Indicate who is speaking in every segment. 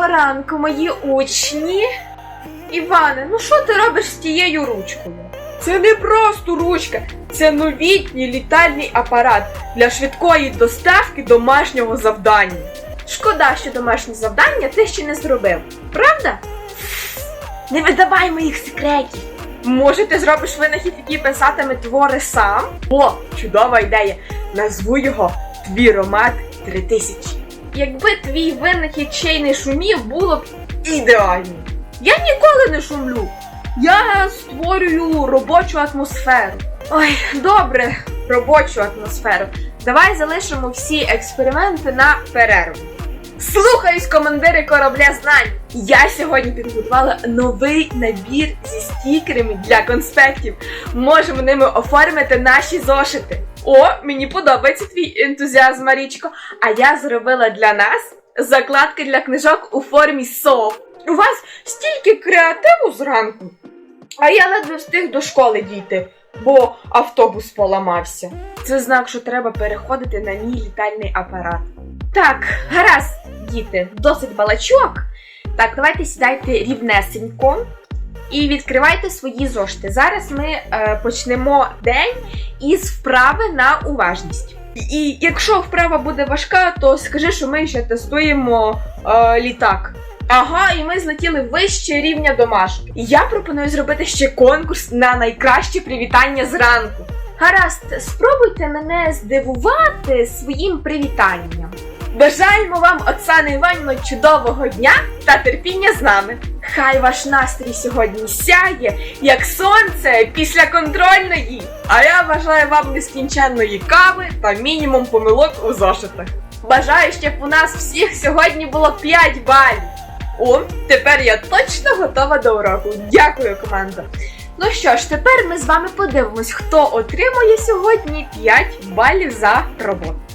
Speaker 1: Доброго ранку, мої учні. Іване, ну що ти робиш з тією ручкою? Це не просто ручка, це новітній літальний апарат для швидкої доставки домашнього завдання. Шкода, що домашнє завдання ти ще не зробив, правда? Не видавай моїх секретів. Може, ти зробиш винахід, який писатиме твори сам? О, чудова ідея! Назву його Твіромат 3000. Якби твій винахід ще й не шумів, було б ідеально. Я ніколи не шумлю. Я створюю робочу атмосферу. Ой, добре, робочу атмосферу. Давай залишимо всі експерименти на перерву. Слухаюсь, командири корабля знань. Я сьогодні підготувала новий набір зі стікерами для конспектів. Можемо ними оформити наші зошити. О, мені подобається твій ентузіазм, Марічко. А я зробила для нас закладки для книжок у формі сов. У вас стільки креативу зранку. А я ледве встиг до школи дійти, бо автобус поламався. Це знак, що треба переходити на мій літальний апарат. Так, гаразд, діти, досить балачок. Так, давайте сідайте рівнесенько і відкривайте свої зошити. Зараз ми е, почнемо день із вправи на уважність. І якщо вправа буде важка, то скажи, що ми ще тестуємо е, літак. Ага, і ми злетіли вище рівня домашки. Я пропоную зробити ще конкурс на найкраще привітання зранку. Гаразд, спробуйте мене здивувати своїм привітанням. Бажаємо вам, Оксана Іванівна, чудового дня та терпіння з нами. Хай ваш настрій сьогодні сяє, як сонце після контрольної. А я бажаю вам нескінченної кави та мінімум помилок у зошитах. Бажаю, щоб у нас всіх сьогодні було 5 балів. О, тепер я точно готова до уроку. Дякую, команда. Ну що ж, тепер ми з вами подивимось, хто отримує сьогодні 5 балів за роботу.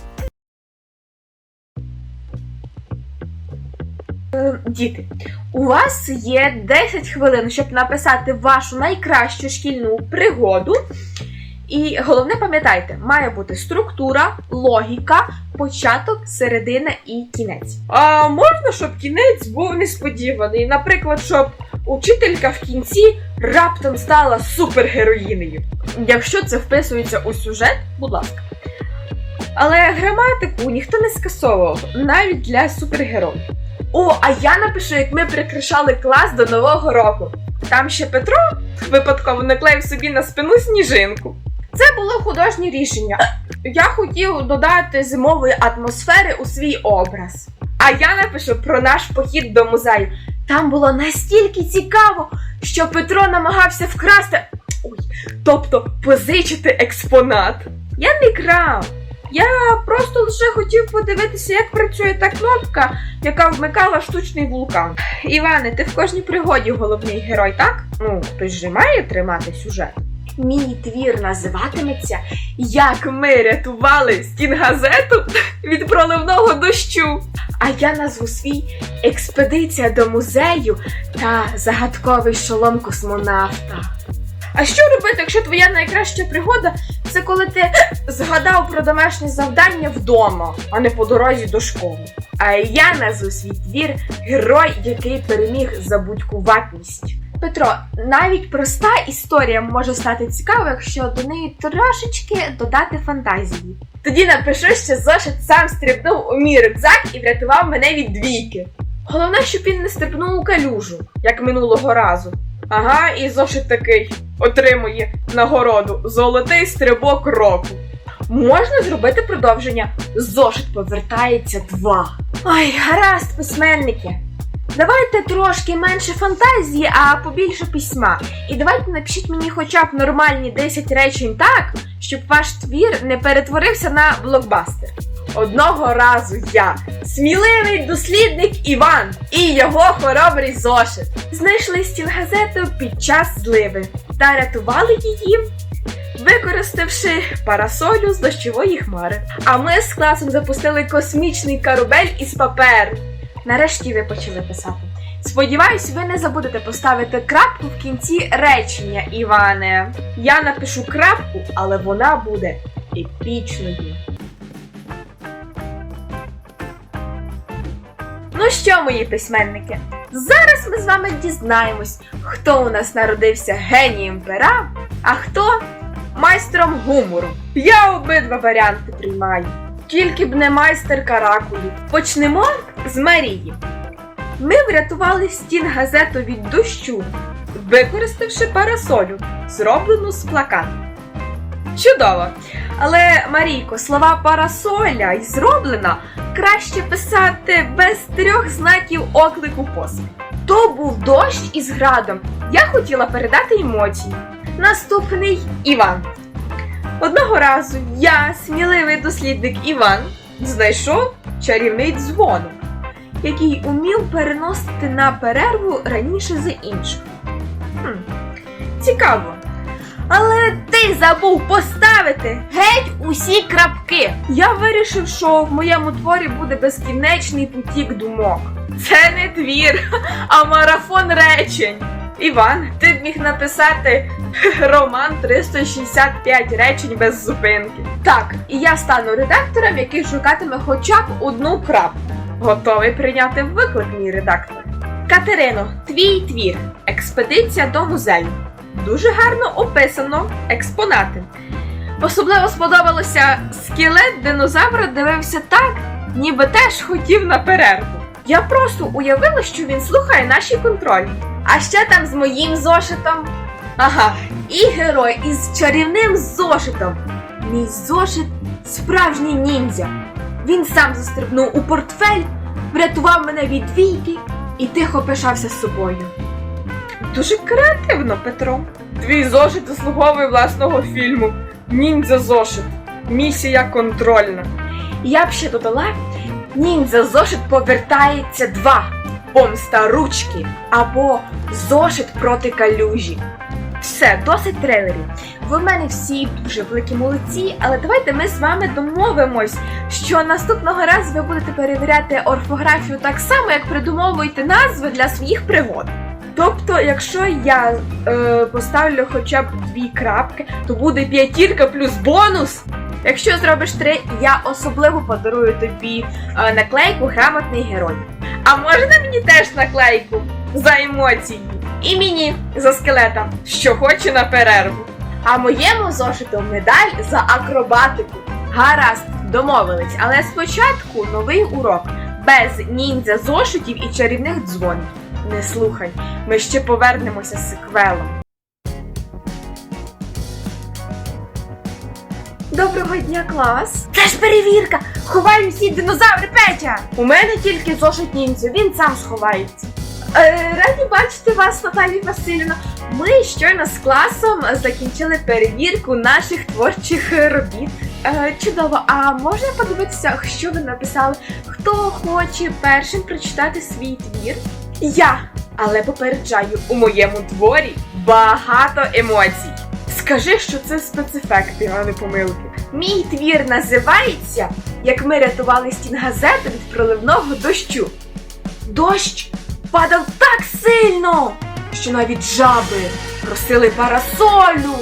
Speaker 1: Діти, у вас є 10 хвилин, щоб написати вашу найкращу шкільну пригоду. І головне пам'ятайте, має бути структура, логіка, початок, середина і кінець. А можна, щоб кінець був несподіваний? Наприклад, щоб учителька в кінці раптом стала супергероїнею. Якщо це вписується у сюжет, будь ласка. Але граматику ніхто не скасовував, навіть для супергероїв. О, а я напишу, як ми прикрашали клас до Нового року. Там ще Петро випадково наклеїв собі на спину сніжинку. Це було художнє рішення. Я хотів додати зимової атмосфери у свій образ. А я напишу про наш похід до музею. Там було настільки цікаво, що Петро намагався вкрасти, ой, тобто позичити експонат. Я не крав. Я просто лише хотів подивитися, як працює та кнопка, яка вмикала штучний вулкан. Іване, ти в кожній пригоді головний герой, так? Ну, хтось же має тримати сюжет. Мій твір називатиметься Як ми рятували стінгазету від проливного дощу. А я назву свій Експедиція до музею та загадковий шолом космонавта. А що робити, якщо твоя найкраща пригода це коли ти згадав про домашнє завдання вдома, а не по дорозі до школи? А я назву свій твір Герой, який переміг забудькуватність. Петро, навіть проста історія може стати цікавою, якщо до неї трошечки додати фантазії. Тоді напишу, що зошит сам стрибнув у мій рюкзак і врятував мене від двійки. Головне, щоб він не стрибнув у калюжу, як минулого разу. Ага, і зошит такий отримує нагороду Золотий стрибок року. Можна зробити продовження. Зошит повертається два. Ой, гаразд, письменники. Давайте трошки менше фантазії, а побільше письма. І давайте напишіть мені хоча б нормальні 10 речень так, щоб ваш твір не перетворився на блокбастер. Одного разу я, сміливий дослідник Іван і його хоробрий зошит, знайшли стінгазету під час зливи та рятували її, використавши парасолю з дощової хмари. А ми з класом запустили космічний корабель із паперу. Нарешті ви почали писати. Сподіваюсь, ви не забудете поставити крапку в кінці речення, Іване. Я напишу крапку, але вона буде епічною. Що, мої письменники? Зараз ми з вами дізнаємось, хто у нас народився генієм пера, а хто майстром гумору. Я обидва варіанти приймаю. Тільки б не майстер каракулів. Почнемо з Марії. Ми врятували стін газету від дощу, використавши парасолю, зроблену з плакату. Чудово! Але, Марійко, слова парасоля і зроблена краще писати без трьох знаків оклику поспіль. То був дощ із градом. Я хотіла передати емоції. Наступний Іван. Одного разу я, сміливий дослідник Іван, знайшов чарівний дзвоник, який умів переносити на перерву раніше за інших. Хм, цікаво. Але ти забув поставити геть усі крапки. Я вирішив, що в моєму творі буде безкінечний потік думок. Це не твір, а марафон речень. Іван, ти б міг написати роман 365 речень без зупинки. Так, і я стану редактором, який шукатиме хоча б одну крапку. Готовий прийняти виклик, мій редактор. Катерино, твій твір. Експедиція до музею. Дуже гарно описано експонати. Особливо сподобалося скелет динозавра дивився так, ніби теж хотів на перерву. Я просто уявила, що він слухає наші контролі. А ще там з моїм зошитом. Ага, і герой із чарівним зошитом. Мій зошит справжній ніндзя. Він сам застрибнув у портфель, врятував мене від двійки і тихо пишався собою. Дуже креативно, Петро. Твій зошит заслуговує власного фільму. Ніндзя зошит. Місія контрольна. Я б ще додала: ніндзя зошит повертається два. Помста ручки або зошит проти калюжі. Все, досить трейлерів. Ви в мене всі дуже великі молодці, але давайте ми з вами домовимось, що наступного разу ви будете перевіряти орфографію так само, як придумовуєте назви для своїх пригод. Тобто, якщо я е, поставлю хоча б дві крапки, то буде п'ятірка плюс бонус. Якщо зробиш три, я особливо подарую тобі е, наклейку грамотний герой. А можна мені теж наклейку за емоції? І мені за скелета, що хоче на перерву. А моєму зошиту медаль за акробатику. Гаразд, домовились, але спочатку новий урок без ніндзя зошитів і чарівних дзвонів. Не слухай, ми ще повернемося з сиквелом. Доброго дня, клас! Це ж перевірка! Ховай всі динозаври, Петя! У мене тільки зошит ніндзя, він сам сховається. Е, раді бачити вас, Наталія Васильівна. Ми щойно з класом закінчили перевірку наших творчих робіт. Е, чудово, а можна подивитися, що ви написали? Хто хоче першим прочитати свій твір? Я, але попереджаю, у моєму творі багато емоцій. Скажи, що це спецефекти, а не помилки. Мій твір називається Як ми рятували стін газети від проливного дощу. Дощ падав так сильно, що навіть жаби просили парасолю.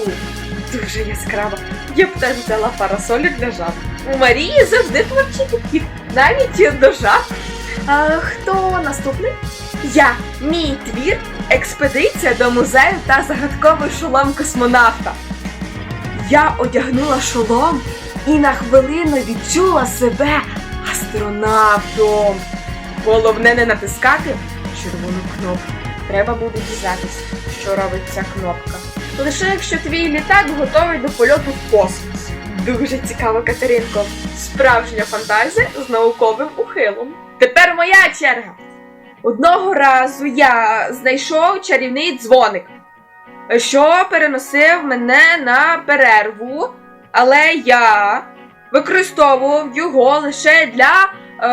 Speaker 1: Дуже яскраво. Я б теж взяла парасолю для жаб. У Марії завжди творчий підхід, навіть до жаб. А, хто наступний? Я, мій твір, експедиція до музею та загадковий шолом космонавта. Я одягнула шолом і на хвилину відчула себе астронавтом. Головне не натискати червону кнопку. Треба буде дізнатися, що робить ця кнопка. Лише якщо твій літак готовий до польоту в космос. Дуже цікаво, Катеринко. Справжня фантазія з науковим ухилом. Тепер моя черга. Одного разу я знайшов чарівний дзвоник, що переносив мене на перерву, але я використовував його лише для е,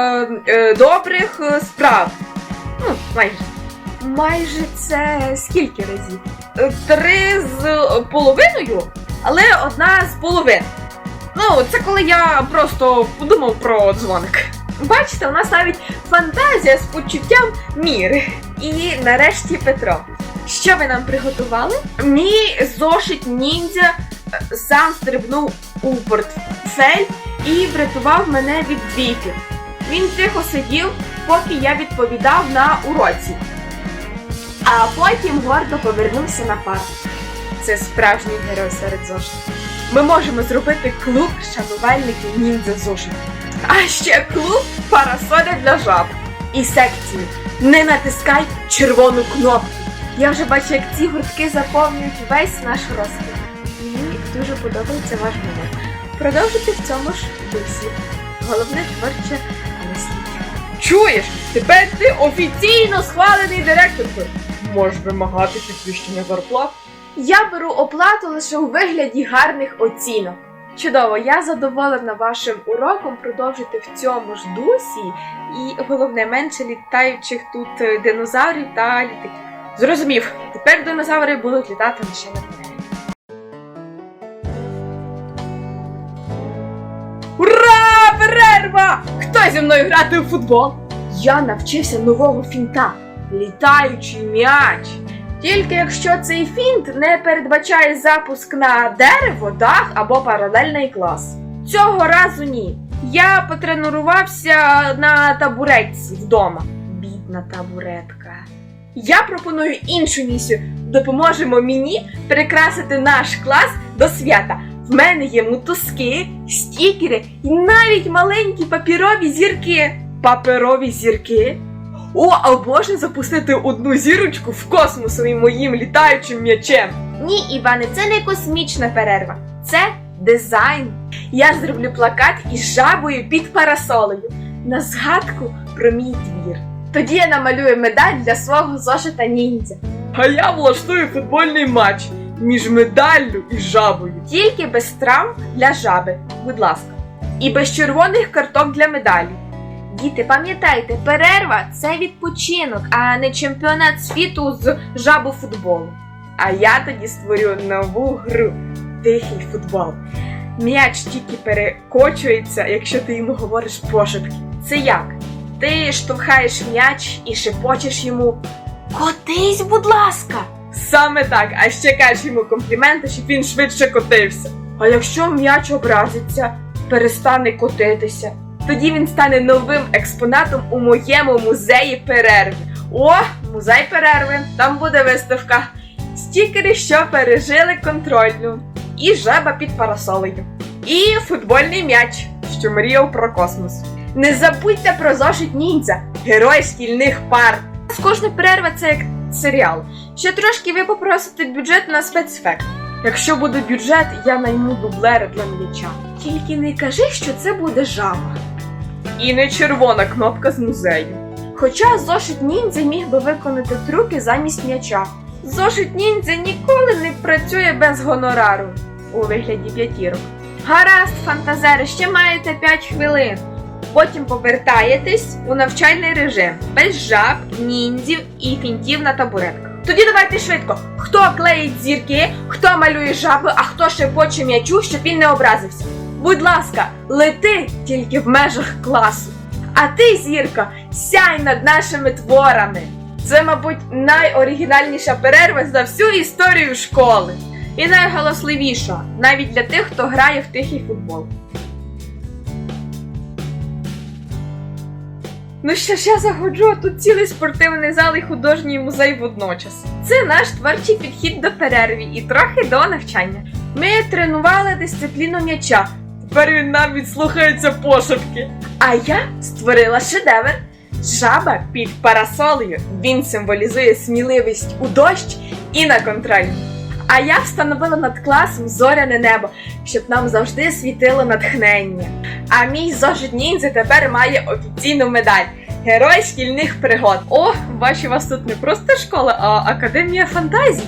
Speaker 1: е, добрих е, справ. Ну, майже. Майже це скільки разів? Е, Три з половиною, але одна з половин. Ну, це коли я просто подумав про дзвоник. Бачите, у нас навіть фантазія з почуттям міри. І нарешті Петро. Що ви нам приготували? Мій зошит ніндзя е, сам стрибнув у портфель і врятував мене від двійки. Він тихо сидів, поки я відповідав на уроці. А потім гордо повернувся на парк. Це справжній герой серед зошитів. Ми можемо зробити клуб шанувальників ніндзя зошитів. А ще клуб парасоля для жаб. І секцію. Не натискай червону кнопку. Я вже бачу, як ці гуртки заповнюють весь наш розклад. Мені дуже подобається ваш гумор. Продовжуйте в цьому ж дусі. Головне творче мисліть. Чуєш, тепер ти офіційно схвалений директоркою. Можеш вимагати підвищення зарплат. Я беру оплату лише у вигляді гарних оцінок. Чудово, я задоволена вашим уроком продовжити в цьому ж дусі, і головне менше літаючих тут е, динозаврів та літаків. Зрозумів, тепер динозаври будуть літати лише на мене. Ура! Перерва! Хто зі мною грати у футбол? Я навчився нового фінта літаючий м'яч. Тільки якщо цей фінт не передбачає запуск на дерево, дах або паралельний клас. Цього разу ні. Я потренувався на табуретці вдома. Бідна табуретка. Я пропоную іншу місію. Допоможемо мені прикрасити наш клас до свята. В мене є мотузки, стікери і навіть маленькі папірові зірки. Паперові зірки? О, а можна запустити одну зірочку в космос своїм моїм літаючим м'ячем? Ні, Іване, це не космічна перерва, це дизайн. Я зроблю плакат із жабою під парасолею на згадку про мій двір. Тоді я намалюю медаль для свого зошита ніндзя. А я влаштую футбольний матч між медаллю і жабою. Тільки без травм для жаби, будь ласка. І без червоних карток для медалі. Діти, пам'ятайте, перерва це відпочинок, а не чемпіонат світу з жабофутболу. А я тоді створю нову гру тихий футбол. М'яч тільки перекочується, якщо ти йому говориш пошепки. Це як? Ти штовхаєш м'яч і шепочеш йому Котись, будь ласка! Саме так, а ще кажеш йому компліменти, щоб він швидше котився. А якщо м'яч образиться, перестане котитися, тоді він стане новим експонатом у моєму музеї перерви. О, музей перерви! Там буде виставка. Стікери, що пережили контрольну, і жаба під парасолею. І футбольний м'яч, що мріяв про космос. Не забудьте про зошит ніндзя, герой шкільних пар. Кожна перерва це як серіал. Ще трошки ви попросите бюджет на спецефект. Якщо буде бюджет, я найму дублера для м'яча. Тільки не кажи, що це буде жаба. І не червона кнопка з музею. Хоча зошит ніндзя міг би виконати трюки замість м'яча. Зошит ніндзя ніколи не працює без гонорару у вигляді п'ятірок. Гаразд, фантазери, ще маєте 5 хвилин. Потім повертаєтесь у навчальний режим без жаб, ніндзів і фінтів на табуретках. Тоді давайте швидко. Хто клеїть зірки, хто малює жаби, а хто шепоче м'ячу, щоб він не образився. Будь ласка, лети тільки в межах класу. А ти, зірка, сяй над нашими творами. Це, мабуть, найоригінальніша перерва за всю історію школи. І найгаласливіша, навіть для тих, хто грає в тихий футбол. Ну що ж я заходжу, а тут цілий спортивний зал і художній музей водночас. Це наш творчий підхід до перерві і трохи до навчання. Ми тренували дисципліну м'яча. Тепер він навіть слухається пошепки. А я створила шедевр. Жаба під парасолею. Він символізує сміливість у дощ і на контролі. А я встановила над класом зоряне небо, щоб нам завжди світило натхнення. А мій зошит ніндзя тепер має офіційну медаль Герой шкільних пригод. О, бачу, у вас тут не просто школа, а академія фантазій.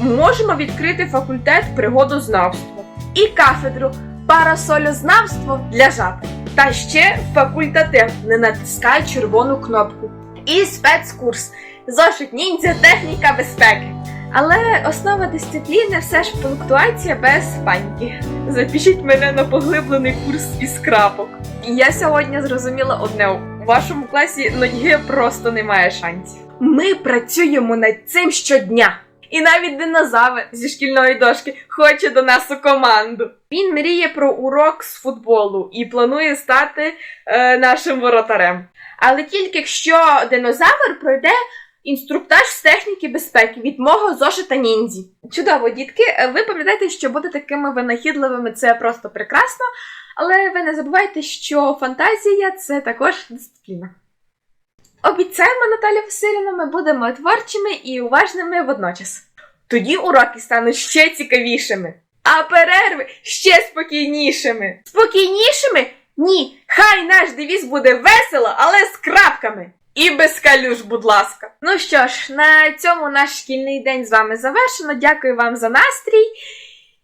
Speaker 1: Можемо відкрити факультет пригодознавства і кафедру парасольознавство для жаб. Та ще факультатив не натискай червону кнопку. І спецкурс зошит ніндзя техніка безпеки. Але основа дисципліни все ж пунктуація без паніки. Запишіть мене на поглиблений курс із крапок. Я сьогодні зрозуміла одне: у вашому класі ноги просто немає шансів. Ми працюємо над цим щодня. І навіть динозавр зі шкільної дошки хоче до нас у команду. Він мріє про урок з футболу і планує стати е, нашим воротарем. Але тільки якщо динозавр пройде інструктаж з техніки безпеки від мого зошита ніндзі. Чудово, дітки. Е, Ви пам'ятаєте, що бути такими винахідливими це просто прекрасно, але ви не забувайте, що фантазія це також дисципліна. Обіцяємо, Наталя Васильівна, ми будемо творчими і уважними водночас. Тоді уроки стануть ще цікавішими, а перерви ще спокійнішими. Спокійнішими? Ні, хай наш девіз буде весело, але з крапками. І без калюш, будь ласка. Ну що ж, на цьому наш шкільний день з вами завершено. Дякую вам за настрій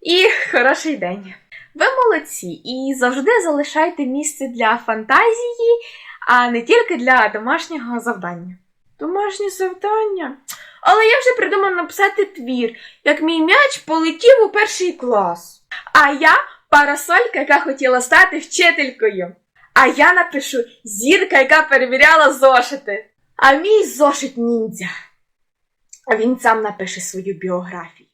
Speaker 1: і хороший день. Ви молодці і завжди залишайте місце для фантазії, а не тільки для домашнього завдання. Домашнє завдання? Але я вже придумав написати твір, як мій м'яч полетів у перший клас. А я парасолька, яка хотіла стати вчителькою. А я напишу зірка, яка перевіряла зошити. А мій зошит ніндзя. А він сам напише свою біографію.